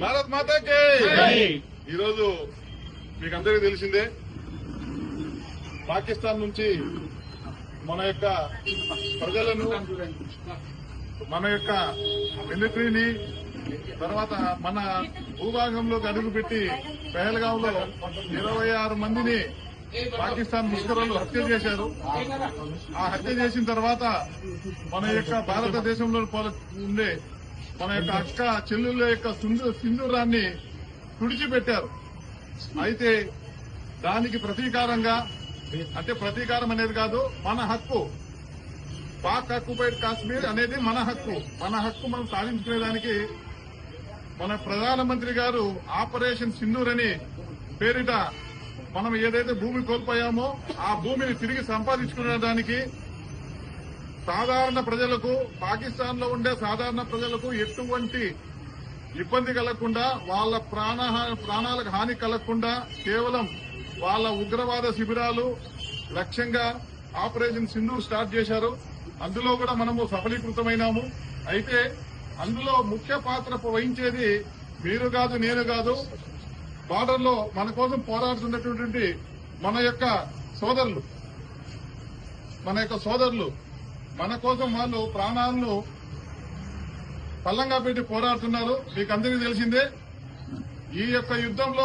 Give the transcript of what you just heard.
భారత్ మాతాకి ఈరోజు మీకు అందరికీ తెలిసిందే పాకిస్తాన్ నుంచి మన యొక్క ప్రజలను మన యొక్క మిలిటరీని తర్వాత మన భూభాగంలోకి అడుగుపెట్టి పెహల్గావ్లో ఇరవై ఆరు మందిని పాకిస్తాన్ ముష్కరులు హత్య చేశారు. ఆ హత్య చేసిన తర్వాత మన యొక్క భారతదేశంలో ఉండే మన యొక్క అక్క చెల్లెళ్ళ యొక్క సింధూరాన్ని తుడిచిపెట్టారు. అయితే దానికి ప్రతీకారంగా అంటే ప్రతీకారం అనేది కాదు మన హక్కు. పాక్ ఆక్యుపైడ్ కాశ్మీర్ అనేది మన హక్కు. మన హక్కు మనం సాధించుకునేదానికి మన ప్రధానమంత్రి గారు ఆపరేషన్ సింధూర్ అని పేరిట మనం ఏదైతే భూమి కోల్పోయామో ఆ భూమిని తిరిగి సంపాదించుకునేదానికి సాధారణ ప్రజలకు పాకిస్తాన్లో ఉండే సాధారణ ప్రజలకు ఎటువంటి ఇబ్బంది కలగకుండా వాళ్ళ ప్రాణ ప్రాణాలకు హాని కలగకుండా కేవలం వాళ్ళ ఉగ్రవాద శిబిరాలు లక్ష్యంగా ఆపరేషన్ సింధు స్టార్ట్ చేశారు. అందులో కూడా మనము సఫలీకృతమైనాము. అయితే అందులో ముఖ్య పాత్ర వహించేది మీరు కాదు నేను కాదు. బార్డర్లో మన కోసం పోరాడుతున్నటువంటి మన యొక్క సోదరులు. మన యొక్క సోదరులు. మన కోసం వాళ్ళు ప్రాణాలను పల్లంగా పెట్టి పోరాడుతున్నారు. మీకందరికీ తెలిసిందే ఈ యొక్క యుద్ధంలో